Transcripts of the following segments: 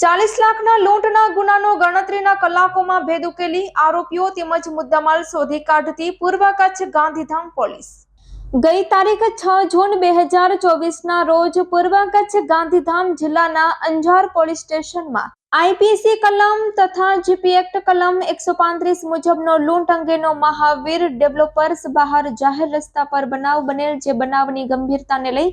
ચાલીસ લાખના લૂંટના ગુનાનો ગણતરીના કલાકોમાં ભેદ ઉકેલી આરોપીઓ તેમજ મુદ્દામાલ શોધી કાઢતી પૂર્વ કચ્છ ગાંધીધામ પોલીસ. ગઈ તારીખ છ જૂન બે હજાર ચોવીસના રોજ પૂર્વ કચ્છ ગાંધીધામ જિલ્લાના અંજાર પોલીસ સ્ટેશનમાં આઈપીસી કલમ તથા જીપી એક્ટ કલમ એકસો પાંત્રીસ મુજબનો લૂંટ અંગેનો મહાવીર ડેવલપર્સ બહાર જાહેર રસ્તા પર બનાવ બનેલ જે બનાવની ગંભીરતાને લઈ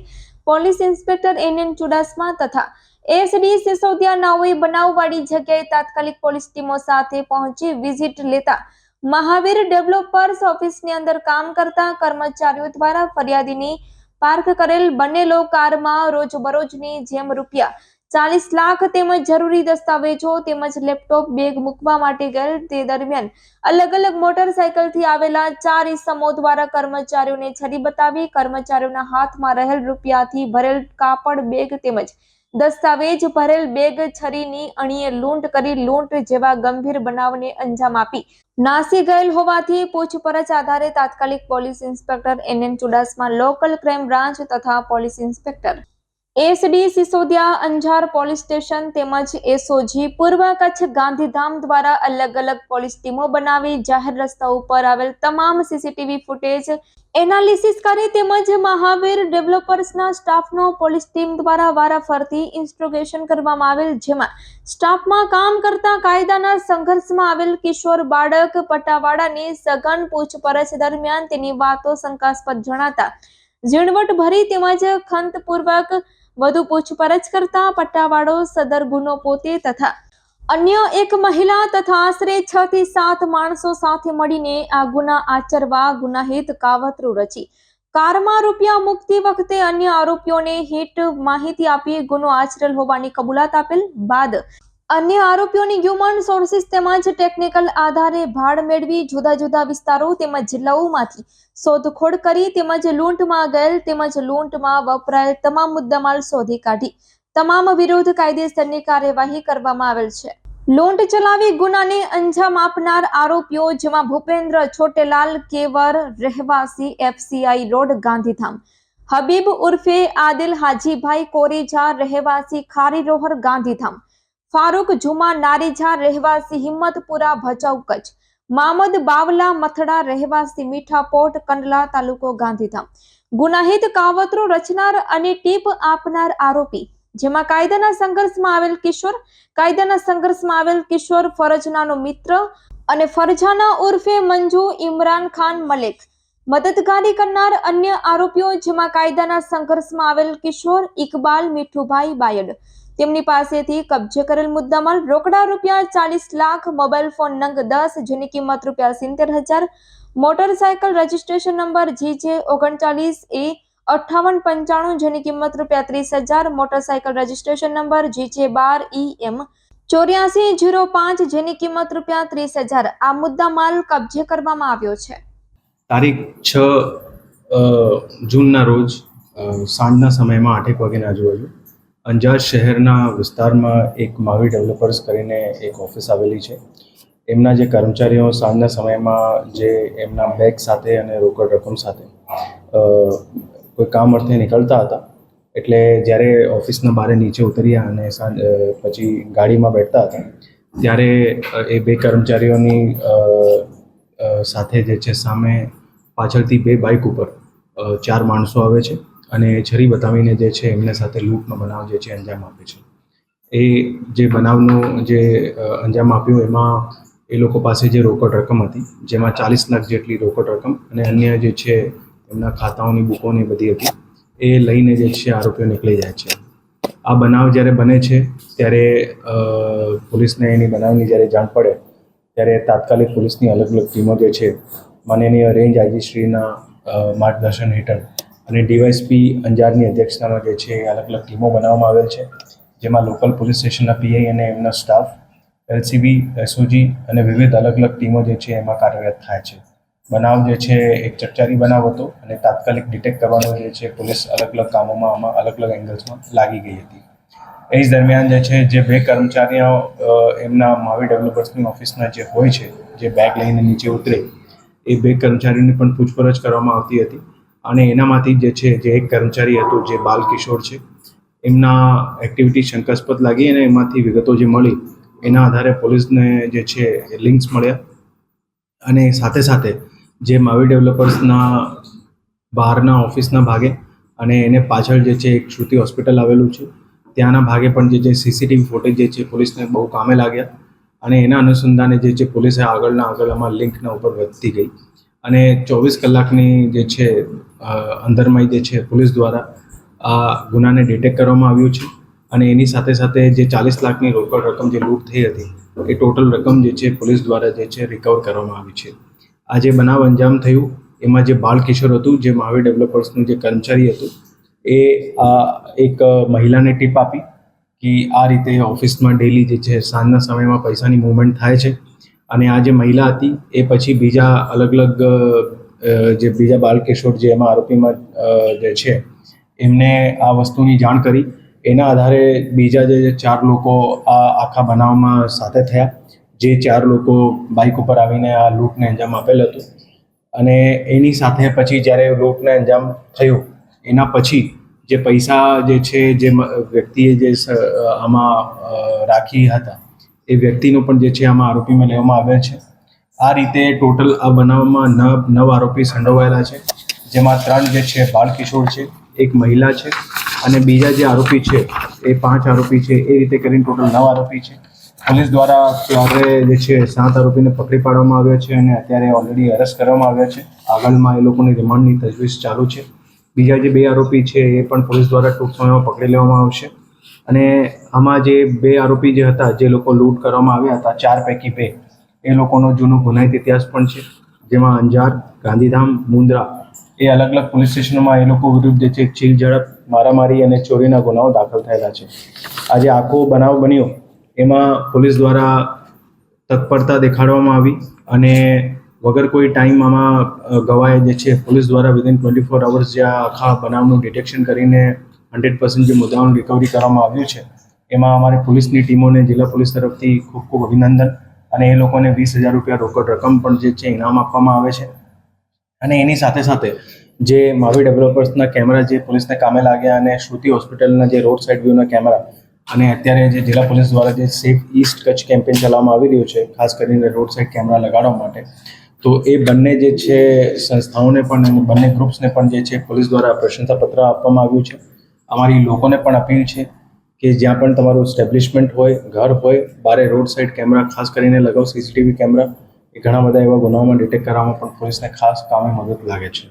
police inspector N N Chudasama તથા એસડી સિસોદિયા નાઓએ બનાવવાળી જગ્યાએ તાત્કાલિક પોલીસ ટીમો સાથે પહોંચી વિઝિટ લેતા મહાવીર ડેવલપર્સ ઓફિસની અંદર કામ કરતા કર્મચારીઓ દ્વારા ફરિયાદીની પાર્ક કરેલ બનેલો કારમાં રોજબરોજની જેમ રૂપિયા ચાલીસ લાખ તેમજ જરૂરી દસ્તાવેજો તેમજ લેપટોપ, બેગ મૂકવા માટે ગયેલ. તે દરમિયાન અલગ અલગ મોટરસાયકલથી આવેલા ચાર ઇસમો દ્વારા કર્મચારીઓને છરી બતાવી કર્મચારીઓના હાથમાં રહેલ રૂપિયાથી ભરેલ કાપડ, બેગ તેમજ દસ્તાવેજ, ભરેલ બેગ છરીની અણીએ લૂંટ કરી લૂંટ જેવા ગંભીર બનાવને અંજામ આપી. નાસી ગયેલ હોવાથી પૂછપરછ આધારે તાત્કાલિક police inspector N N Chudasama local crime branch તથા police inspector SD Sisodiya Anjar police station તેમજ એસઓજી પૂર્વ કચ્છ ગાંધીધામ દ્વારા અલગ અલગ પોલીસ ટીમો બનાવી જાહેર રસ્તા ઉપર આવેલ તમામ સીસીટીવી ફૂટેજ એનાલિસિસ કરી તેમજ મહાવીર ડેવલપર્સના સ્ટાફનો પોલીસ ટીમ દ્વારા વારાફરતી ઇન્સ્ટ્રોગેશન કરવામાં આવેલ, જેમાં સ્ટાફમાં કામ કરતા કાયદાના સંઘર્ષમાં આવેલ કિશોર બાળક પટાવાડાની સઘન પૂછપરછ દરમિયાન તેની વાતો શંકાસ્પદ જણાતા ઝીણવટ ભરી તેમજ ખંતપૂર્વક વધુ પૂછપરછ કરતા પટ્ટાવાળો સદર ગુનો પોતે તથા અન્ય એક મહિલા તથા આશરે છ થી સાત માણસો સાથે મળીને આ ગુના આચરવા ગુનાહિત કાવતરું રચી. કારમાં રૂપિયા મુકતી વખતે અન્ય આરોપીઓને હિટ માહિતી આપી ગુનો આચરેલ હોવાની કબૂલાત આપેલ બાદ અન્ય આરોપીઓની હ્યુમન સોર્સિસ તેમજ ટેકનિકલ આધારે ભાડ મેળવી જુદા જુદા વિસ્તારો તેમજ જિલ્લાઓમાંથી શોધખોળ કરી તેમજ લૂંટમાં ગયેલ તેમજ લૂંટમાં વપરાયેલ તમામ મુદ્દામાલ શોધી કાઢી. તમામ વિરોધ કાયદેસરની કાર્યવાહી કરવામાં આવેલ છે. લૂંટ ચલાવી ગુનાને અંજામ આપનાર આરોપીઓ જેમાં ભૂપેન્દ્ર છોટેલાલ કેવર રહેવાસી એફસીઆઈ રોડ ગાંધીધામ. હબીબ ઉર્ફે આદિલ હાજીભાઈ કોરેજા રહેવાસી ખારીરોહર ગાંધીધામ. ફારૂક જુમા નારીઝા રહેવાસી હિંમતપુરા ભચાઉ કચ્છ. મામદ બાવલા મથડા રહેવાસી મીઠાપોટ, કંડલા તાલુકો ગાંધીધામ. ગુનાહિત કાવતરો રચનાર અને ટીપ આપનાર આરોપી, જેમાં કાયદાના સંઘર્ષમાં આવેલ કિશોર, કાયદાના સંઘર્ષમાં આવેલ કિશોર ફરજનાનો મિત્ર અને ફરજાના ઉર્ફે મંજુ ઇમરાન ખાન મલેક. મદદગારી કરનાર અન્ય આરોપીઓ, જેમાં કાયદાના સંઘર્ષમાં આવેલ કિશોર ઇકબાલ મીઠુભાઈ બાયડ. તેમની પાસેથી કબજે કરેલ મુદ્દામાલ રોકડા રૂપિયા ચાલીસ લાખ, મોબાઈલ ફોન નંગ દસ, જેની કિંમત રૂપિયા સિત્તેર હજાર, મોટરસાયકલ રજિસ્ટ્રેશન નંબર જી જે ઓગણચાલીસ, એ અઠ્ઠાવન પંચાણું, જેની કિંમત રૂપિયા ત્રીસ હજાર, મોટરસાયકલ રજિસ્ટ્રેશન નંબર જી જે બાર, ઈ એમ ચોર્યાસી જીરો પાંચ, જેની કિંમત રૂપિયા ત્રીસ હજાર. આ મુદ્દા માલ કબજે કરવામાં આવ્યો છે. તારીખ છ જૂનના રોજ સાંજના સમયમાં આઠેક વાગ્યાના આજુબાજુ અંજાર શહેરના વિસ્તારમાં એક માવી ડેવલપર્સ કરીને એક ઓફિસ આવેલી છે. એમના જે કર્મચારીઓ સાંજના સમયમાં જે એમના બેગ સાથે અને રોકડ રકમ સાથે કોઈ કામ અર્થે નીકળતા હતા, એટલે જ્યારે ઓફિસના બારે નીચે ઉતર્યા અને સાંજ પછી ગાડીમાં બેઠતા હતા, ત્યારે એ બે કર્મચારીઓની સાથે જે છે સામે પાછળથી બે બાઇક ઉપર ચાર માણસો આવે છે. અને છરી બતાવીને જે છે એમને સાથે લૂંટનો બનાવ જે છે અંજામ આપે છે. એ જે બનાવનું જે અંજામ આપ્યું એમાં એ લોકો પાસે જે રોકડ રકમ હતી જેમાં ચાલીસ લાખ જેટલી રોકડ રકમ અને અન્ય જે છે એમના ખાતાઓની બુકોની બધી હતી એ લઈને જે છે આરોપીઓ નીકળી જાય છે. આ બનાવ જ્યારે બને છે ત્યારે પોલીસને એની બનાવની જ્યારે જાણ પડે ત્યારે તાત્કાલિક પોલીસની અલગ અલગ ટીમો જે છે માનનીય રેન્જ આઈજીશ્રીના અ, માર્ગદર્શન હેઠળ અને ડીવાયસપી અંજારની અધ્યક્ષતામાં જે છે અલગ અલગ ટીમો બનાવવામાં આવેલ છે, જેમાં લોકલ પોલીસ સ્ટેશનના પીઆઈ અને એમના સ્ટાફ, એલસીબી, એસઓજી અને વિવિધ અલગ અલગ ટીમો જે છે એમાં કાર્યરત થાય છે. બનાવ જે છે એક ચકચારી બનાવ હતો અને તાત્કાલિક ડિટેક્ટ કરવાનો જે છે પોલીસ અલગ અલગ કામોમાં આમાં અલગ અલગ એંગલ્સમાં લાગી ગઈ હતી. એ જ દરમિયાન જે છે જે બે કર્મચારીઓ એમના માવી ડેવલપર્સની ઓફિસના જે હોય છે, જે બેગ લઈને નીચે ઉતરે, એ બે કર્મચારીઓની પણ પૂછપરછ કરવામાં આવતી હતી. અને એનામાંથી જે છે, જે એક કર્મચારી હતો, જે બાલકિશોર છે, એમના એક્ટિવિટી શંકાસ્પદ લાગી અને એમાંથી વિગતો જે મળી, એના આધારે પોલીસને જે છે એ લિંક્સ મળ્યા. અને સાથે સાથે જે માવી ડેવલપર્સના બહારના ઓફિસના ભાગે અને એને પાછળ જે છે, એક શ્રુતિ હોસ્પિટલ આવેલું છે, ત્યાંના ભાગે પણ જે છે સીસીટીવી ફૂટેજ જે છે, પોલીસને બહુ કામે લાગ્યા. અને એના અનુસંધાને જે છે, પોલીસે આગળના આગળ આમાં લિંકના ઉપર વધતી ગઈ. અને ચોવીસ કલાકની જે છે અંદરમાં જે છે પોલીસ દ્વારા આ ગુનાને ડિટેક્ટ કરવામાં આવ્યું છે અને એની સાથે સાથે જે ચાલીસ લાખની રોકડ રકમ જે લૂંટ થઈ હતી, એ ટોટલ રકમ જે છે પોલીસ દ્વારા જે છે રિકવર કરવામાં આવી છે. આ જે બનાવ અંજામ થયું, એમાં જે બાળ કિશોર હતું, જે મહાવીર ડેવલપર્સનું જે કર્મચારી હતું, એ આ એક મહિલાને ટીપ આપી કે આ રીતે ઓફિસમાં ડેલી જે છે સાંજના સમયમાં પૈસાની મૂવમેન્ટ થાય છે અને આ જે મહિલા હતી, એ પછી બીજા અલગ અલગ જે બીજા બાલકિશોર જે એમાં આરોપીમાં જે છે, એમને આ વસ્તુની જાણ કરી. એના આધારે બીજા જે ચાર લોકો આ આખા બનાવમાં સાથે થયા. જે ચાર લોકો બાઇક ઉપર આવીને આ લૂંટને અંજામ આપેલ હતું. અને એની સાથે પછી જ્યારે લૂંટને અંજામ થયું, એના પછી જે પૈસા જે છે, જે વ્યક્તિએ જે આમાં રાખી હતા, એ વ્યક્તિનો પણ જે છે, આમાં આરોપીમાં લેવામાં આવ્યા છે. આ રીતે ટોટલ આ બનાવમાં નવ નવ આરોપી સંડોવાયેલા છે. જેમાં ત્રણ જે છે બાળકિશોર છે, એક મહિલા છે અને બીજા જે આરોપી છે, એ પાંચ આરોપી છે, એ રીતે કરીને ટોટલ નવ આરોપી છે. પોલીસ દ્વારા ત્યારે જે છે સાત આરોપીને પકડી પાડવામાં આવ્યા છે અને અત્યારે ઓલરેડી અરેસ્ટ કરવામાં આવ્યા છે. આગળમાં એ લોકોની રિમાન્ડની તજવીજ ચાલુ છે. બીજા જે બે આરોપી છે, એ પણ પોલીસ દ્વારા ટૂંક સમયમાં પકડી લેવામાં આવશે. અને આમાં જે બે આરોપી જે હતા, જે લોકો લૂંટ કરવામાં આવ્યા હતા, ચાર પૈકી બે. એ લોકોનો જૂનો ગુનાહિત ઇતિહાસ પણ છે, જેમાં અંજાર, ગાંધીધામ, મુન્દ્રા એ અલગ અલગ પોલીસ સ્ટેશનોમાં એ લોકો વિરુદ્ધ જે છે ચીલ, ઝડપ, મારામારી અને ચોરીના ગુનાઓ દાખલ થયેલા છે. આજે આખો બનાવ બન્યો, એમાં પોલીસ દ્વારા તત્પરતા દેખાડવામાં આવી અને વગર કોઈ ટાઈમ આમાં ગવાય જે છે પોલીસ દ્વારા વિધિન ટ્વેન્ટી ફોર અવર્સ જે આખા બનાવનું ડિટેક્શન કરીને હંડ્રેડ પર્સન્ટ જે મુદ્દાઓનું રિકવરી કરવામાં આવ્યું છે, એમાં અમારી પોલીસની ટીમોને જિલ્લા પોલીસ તરફથી ખૂબ ખૂબ અભિનંદન. અને એ લોકોને વીસ હજાર રૂપિયા રોકડ રકમ પણ જે છે, ઇનામ આપવામાં આવે છે. અને એની સાથે સાથે જે માવી ડેવલપર્સના કેમેરા, જે પોલીસને કામે લાગ્યા અને શ્રુતિ હોસ્પિટલના જે રોડ સાઇડ વ્યૂના કેમેરા અને અત્યારે જે જિલ્લા પોલીસ દ્વારા જે સેફ ઈસ્ટ કચ્છ કેમ્પેન ચલાવવામાં આવી રહ્યું છે, ખાસ કરીને રોડ સાઇડ કેમેરા લગાડવા માટે, તો એ બંને જે છે, સંસ્થાઓને પણ બંને ગ્રુપ્સને પણ જે છે, પોલીસ દ્વારા પ્રશંસાપત્ર આપવામાં આવ્યું છે. અમારી લોકોને પણ અપીલ છે કે જ્યાં પણ તમારું સ્ટેબ્લિશમેન્ટ હોય, ઘર હોય, બારે રોડ સાઇડ કેમેરા ખાસ કરીને લગાવો સીસીટીવી કેમેરા એ ઘણા બધા એવા ગુનાઓમાં ડિટેક્ટ કરવામાં પણ પોલીસને ખાસ કામે મદદ લાગે છે.